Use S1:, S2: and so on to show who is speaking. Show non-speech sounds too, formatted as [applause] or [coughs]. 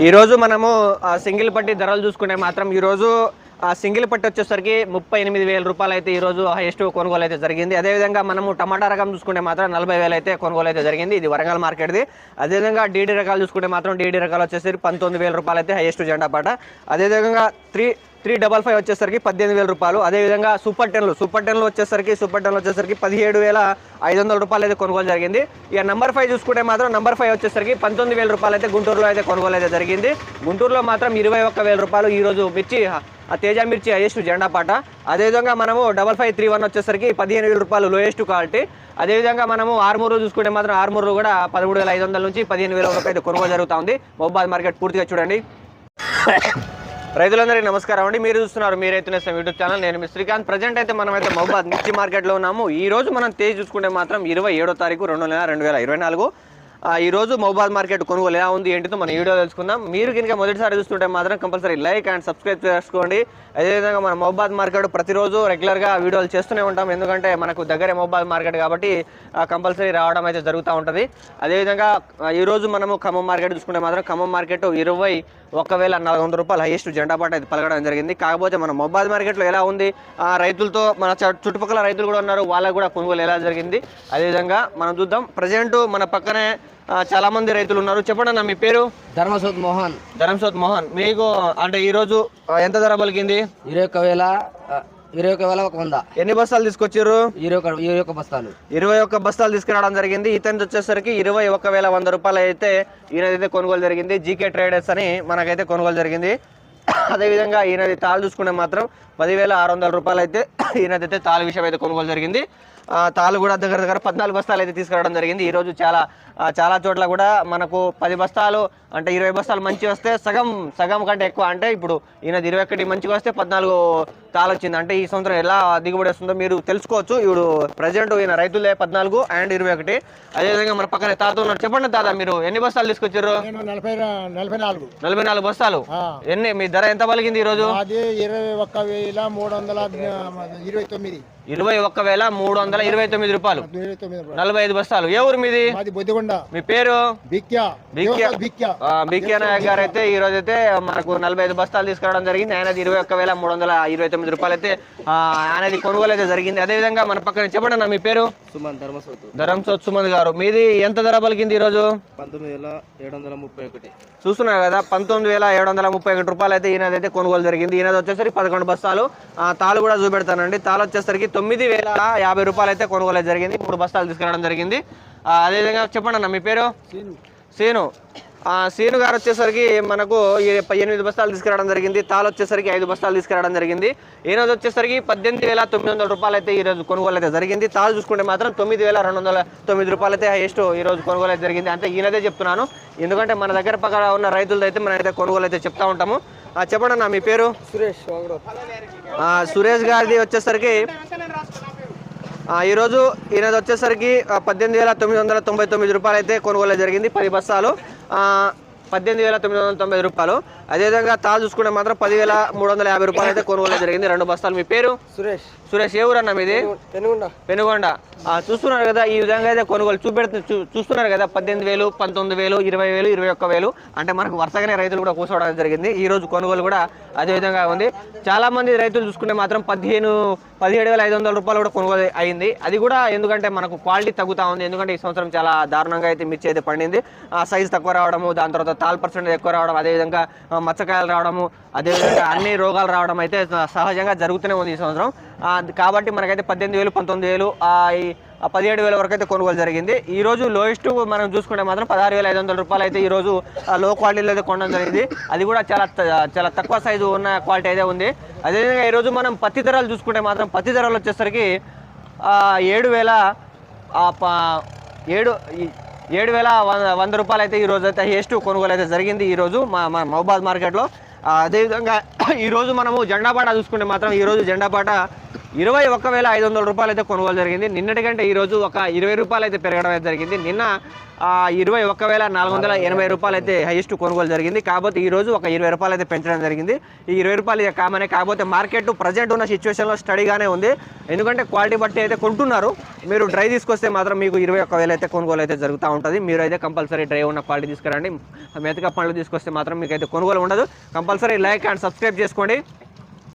S1: ఈరోజు మనము ఆ, సింగిల్ పట్టి ధరలు చూసుకుంటే మాత్రం ఈరోజు సింగిల్ పట్టి వచ్చేసరికి ముప్పై ఎనిమిది వేల రూపాయలు అయితే ఈరోజు హైయెస్ట్ కొనుగోలు అయితే జరిగింది. అదేవిధంగా మనము టమాటా రకం చూసుకుంటే మాత్రం నలభై వేలు అయితే కొనుగోలు అయితే జరిగింది. ఇది వరంగల్ మార్కెట్ది. అదేవిధంగా డీడీ రకాలు చూసుకుంటే మాత్రం డీడీ రకాలు వచ్చేసరికి పంతొమ్మిది వేల రూపాయలు అయితే హైయెస్ట్ జెండా పాట. అదేవిధంగా త్రీ త్రీ డబల్ ఫైవ్ వచ్చేసరికి పద్దెనిమిది వేల రూపాయలు. అదేవిధంగా సూపర్ టెన్లు సూపర్ టెన్లు వచ్చేసరికి సూపర్ టెన్లు వచ్చేసరికి పదిహేడు వేల ఐదు వందల రూపాయలు అయితే కొనుగోలు జరిగింది. ఇక నంబర్ ఫైవ్ చూసుకుంటే మాత్రం నెంబర్ ఫైవ్ వచ్చేసరికి పంతొమ్మిది వేల రూపాయలు అయితే గుంటూరులో అయితే కొనుగోలు అయితే జరిగింది. గుంటూరులో మాత్రం ఇరవై ఒక్క వేల రూపాయలు ఈరోజు మిర్చి ఆ తేజ మిర్చి హైయెస్ట్ జెండా పాట. అదేవిధంగా మనము డబల్ ఫైవ్ త్రీ వన్ వచ్చేసరికి పదిహేను వేల రూపాయలు లోయెస్ట్ క్వాలిటీ. అదేవిధంగా మనము ఆర్మూరు చూసుకుంటే మాత్రం ఆర్మూరు కూడా పదమూడు వేల ఐదు వందల నుంచి పదిహేను వేల రూపాయలు కొనుగోలు జరుగుతూ ఉంది మొబైల్ మార్కెట్ పూర్తిగా చూడండి. రైతులందరికీ నమస్కారం అండి. మీరు చూస్తున్నారు మీరు రైతు యూట్యూబ్ ఛానల్. నేను మీ శ్రీకాంత్. ప్రజెంట్ అయితే మనం అయితే మహబాద్ మిర్చి మార్కెట్లో ఉన్నాము. ఈ రోజు మనం తేజ్ చూసుకుంటే మాత్రం ఇరవై ఏడో తారీఖు రెండు నెల రెండు వేల ఇరవై నాలుగు. ఈరోజు ఈ మహబాద్ మార్కెట్ కొనుగోలు ఎలా ఉంది ఏంటితో మన వీడియో తెలుసుకుందాం. మీరు కనుక మొదటిసారి చూస్తుంటే మాత్రం కంపల్సరీ లైక్ అండ్ సబ్స్క్రైబ్ చేసుకోండి. అదేవిధంగా మన మహబాద్ మార్కెట్ ప్రతిరోజు రెగ్యులర్గా వీడియోలు చేస్తూనే ఉంటాం. ఎందుకంటే మనకు దగ్గరే మహబాద్ మార్కెట్ కాబట్టి కంపల్సరీ రావడం అయితే జరుగుతూ ఉంటుంది. అదేవిధంగా ఈరోజు మనము ఖమ్మం మార్కెట్ చూసుకుంటే మాత్రం ఖమ్మం మార్కెట్ ఇరవై ఒక వేల నాలుగు వందల రూపాయలు హైయెస్ట్ జెండా పాట అయితే పలకడం జరిగింది. కాకపోతే మన మొబైల్ మార్కెట్లో ఎలా ఉంది? రైతులతో మన చుట్టుపక్కల రైతులు కూడా ఉన్నారు. వాళ్ళకు కూడా కొనుగోలు ఎలా జరిగింది? అదేవిధంగా మనం చూద్దాం. ప్రజెంట్ మన పక్కనే ఆ, చాలా మంది రైతులు ఉన్నారు. చెప్పండి అన్న మీ పేరు?
S2: ధర్మసోత్ మోహన్.
S1: ధరంసోత్ మోహన్. మీకు అంటే ఈ రోజు ఆ, ఎంత ధర పలికింది?
S2: ఇరవై ఒక్క వేల ఇరవై ఒక్క వేల ఒక వంద.
S1: ఎన్ని బస్తాలు తీసుకొచ్చారు
S2: ఇరవై ఇరవై ఒక్క బస్తాలు.
S1: ఇరవై ఒక్క బస్తాలు తీసుకురావడం జరిగింది. ఇతను వచ్చేసరికి ఇరవై ఒక్క వేల వంద రూపాయలు అయితే ఈయనదైతే కొనుగోలు జరిగింది. జీకే ట్రేడర్స్ అని మనకైతే కొనుగోలు జరిగింది. [coughs] అదేవిధంగా ఈయనది తాళ్ళు చూసుకుంటే మాత్రం పదివేల ఆరు వందల రూపాయలు అయితే [coughs] ఈయనదైతే తాళు విషయం అయితే కొనుగోలు జరిగింది. ఆ, తాళ్ళు కూడా దగ్గర దగ్గర పద్నాలుగు బస్తాలు అయితే తీసుకురావడం జరిగింది. ఈరోజు చాలా చాలా చోట్ల కూడా మనకు పది బస్తాలు అంటే ఇరవై బస్తాలు మంచి వస్తే సగం సగం కంటే ఎక్కువ. అంటే ఇప్పుడు ఈయనది ఇరవై ఒకటి మంచిగా వస్తే పద్నాలుగు తాళ వచ్చింది. అంటే ఈ సంవత్సరం ఎలా దిగుబడి వస్తుందో మీరు తెలుసుకోవచ్చు. ఇప్పుడు ప్రజెంట్ ఈయన రైతులే పద్నాలుగు అండ్ ఇరవై ఒకటి. అదేవిధంగా మన పక్కన తాత ఉన్నారు చెప్పండి తాత మీరు ఎన్ని బస్తాలు తీసుకొచ్చారు?
S3: నలభై నాలుగు.
S1: బస్తాలు. ఎన్ని? మీ ధర ఎంత పలిగింది ఈరోజు?
S3: ఇరవై ఒక్క వేల మూడు వందల ఇరవై తొమ్మిది.
S1: ఇరవై ఒక్క వేల మూడు వందల ఇరవై తొమ్మిది రూపాయలు. నలభై ఐదు బస్తాలు. ఏ ఊరు మీది? మీ పేరు?
S3: బిక్యా
S1: నాయక్ గారు అయితే ఈ రోజు అయితే మనకు నలభై ఐదు బస్తాలు తీసుకురావడం జరిగింది. ఆయనది ఇరవై ఒక్క వేల మూడు వందల ఇరవై తొమ్మిది రూపాయలు అయితే ఆ, ఆయనది కొనుగోలు అయితే జరిగింది. అదేవిధంగా మన పక్కన చెప్పండి అన్న మీ పేరు?
S2: సుమన్ ధర్మసోత్.
S1: ధరంసోత్ సుమంత్ గారు. మీది ఎంత ధర పలికింది ఈ రోజు
S2: పంతొమ్మిది వేల ఏడు వందల ముప్పై ఒకటి.
S1: చూస్తున్నారు కదా పంతొమ్మిది వేల ఏడు వందల ముప్పై ఒకటి రూపాయలు అయితే ఈయనది అయితే కొనుగోలు జరిగింది. ఈయనది వచ్చేసరికి పదకొండు బస్తాలు. ఆ, తాలు కూడా చూపెడతానండి. తాలు వచ్చేసరికి తొమ్మిది వేల యాభై రూపాయలు అయితే కొనుగోలు జరిగింది. మూడు బస్తాలు తీసుకురావడం జరిగింది. అదేవిధంగా చెప్పండి అన్న మీ పేరు? సీను. సీను. గారు వచ్చేసరికి మనకు ఈ ఎనిమిది బస్తాలు తీసుకురావడం జరిగింది. తాలు వచ్చేసరికి ఐదు బస్తాలు తీసుకురావడం జరిగింది. ఈరోజు వచ్చేసరికి పద్దెనిమిది వేల తొమ్మిది వందల రూపాయలు అయితే ఈరోజు కొనుగోలు అయితే జరిగింది. తాలు చూసుకుంటే మాత్రం తొమ్మిది వేల రెండు వందల తొమ్మిది రూపాయలు అయితే హైయెస్ట్ ఈరోజు కొనుగోలు అయితే జరిగింది. అంటే ఈయనదే చెప్తున్నాను. ఎందుకంటే మన దగ్గర పక్కన ఉన్న రైతులతో అయితే మనం అయితే కొనుగోలు అయితే చెప్తా ఉంటాము. చెప్పండి అన్న మీ పేరు?
S2: సురేష్
S1: ఆ, సురేష్ గారిది వచ్చేసరికి ఆ, ఈరోజు ఈయనది వచ్చేసరికి పద్దెనిమిది వేల తొమ్మిది వందల తొంభై తొమ్మిది రూపాయలు అయితే కొనుగోలు జరిగింది పది బస్తాలు. ఆ, పద్దెనిమిది వేల తొమ్మిది వందల తొంభై రూపాయలు. అదేవిధంగా తాజు చూసుకుంటే మాత్రం పదివేల మూడు వందల యాభై రూపాయలు అయితే కొనుగోలు జరిగింది. రెండు బస్తాలు. మీ పేరు?
S2: సురేష్.
S1: సురేష్ ఏ ఊరన్నా మీది?
S2: పెనుగొండ.
S1: చూస్తున్నారు కదా ఈ విధంగా అయితే కొనుగోలు చూపెడుతు చూ- చూస్తున్నారు కదా పద్దెనిమిది వేలు పంతొమ్మిది వేలు ఇరవై వేలు ఇరవై ఒక్క వేలు. అంటే మనకు వరుసగానే రైతులు కూడా కూర్చోవడం జరిగింది. ఈ రోజు కొనుగోలు కూడా అదే విధంగా ఉంది. చాలా మంది రైతులు చూసుకుంటే మాత్రం పదిహేను పదిహేడు వేల ఐదు వందల రూపాయలు కూడా కొనుగోలు అయింది. అది కూడా ఎందుకంటే మనకు క్వాలిటీ తగ్గుతా ఉంది. ఎందుకంటే ఈ సంవత్సరం చాలా దారుణంగా అయితే మిర్చి అయితే పండింది. ఆ సైజ్ తక్కువ రావడము దాని తర్వాత తాల్ పర్సెంటేజ్ ఎక్కువ రావడం అదేవిధంగా మచ్చకాయలు రావడము అదేవిధంగా అన్ని రోగాలు రావడం అయితే సహజంగా జరుగుతూనే ఉంది ఈ సంవత్సరం. కాబట్టి మనకైతే పద్దెనిమిది వేలు పంతొమ్మిది వేలు ఈ పదిహేడు వేల వరకు అయితే కొనుగోలు జరిగింది. ఈ రోజు లోయెస్ట్ మనం చూసుకుంటే మాత్రం పదహారు వేల ఐదు వందల రూపాయలు అయితే ఈ రోజు లో క్వాలిటీలో అయితే కొనడం జరిగింది. అది కూడా చాలా చాలా తక్కువ సైజు ఉన్న క్వాలిటీ అయితే ఉంది. అదేవిధంగా ఈరోజు మనం పత్తి ధరలు చూసుకుంటే మాత్రం పత్తి ధరలు వచ్చేసరికి ఏడు వేల ఏడు ఏడు వేల వంద వంద రూపాయలు అయితే ఈరోజు అయితే హెస్ట్ కొనుగోలు అయితే జరిగింది ఈరోజు మా మా మహబాద్ మార్కెట్లో. అదేవిధంగా [clears throat] ఈరోజు మనము జెండాపాట చూసుకుంటే మాత్రం ఈరోజు జెండాపాట పాట ఇరవై ఒక్క వేల ఐదు వందల రూపాయలు అయితే కొనుగోలు జరిగింది. నిన్నటి కంటే ఈరోజు ఒక ఇరవై రూపాయలు అయితే పెరగడం అయితే జరిగింది. నిన్న ఇరవై ఒక్క వేల నాలుగు వందల ఎనభై రూపాయలు అయితే హైయెస్ట్ కొనుగోలు జరిగింది. కాకపోతే ఈ రోజు ఒక ఇరవై రూపాయలు అయితే పెంచడం జరిగింది. ఈ ఇరవై రూపాయలు ఇక కామనే కాకపోతే మార్కెట్ ప్రజెంట్ ఉన్న సిచ్యువేషన్లో స్టడీగానే ఉంది. ఎందుకంటే క్వాలిటీ బట్టి అయితే కొంటున్నారు. మీరు డ్రై తీసుకొస్తే మాత్రం మీకు ఇరవై ఒక్క వేలు అయితే కొనుగోలు అయితే జరుగుతూ ఉంటుంది. మీరు అయితే కంపల్సరీ డ్రై ఉన్న క్వాలిటీ తీసుకురండి. మెతక పండ్లు తీసుకొస్తే మాత్రం మీకు అయితే కొనుగోలు ఉండదు. కంపల్సరీ లైక్ అండ్ సబ్స్క్రైబ్ చేసుకోండి.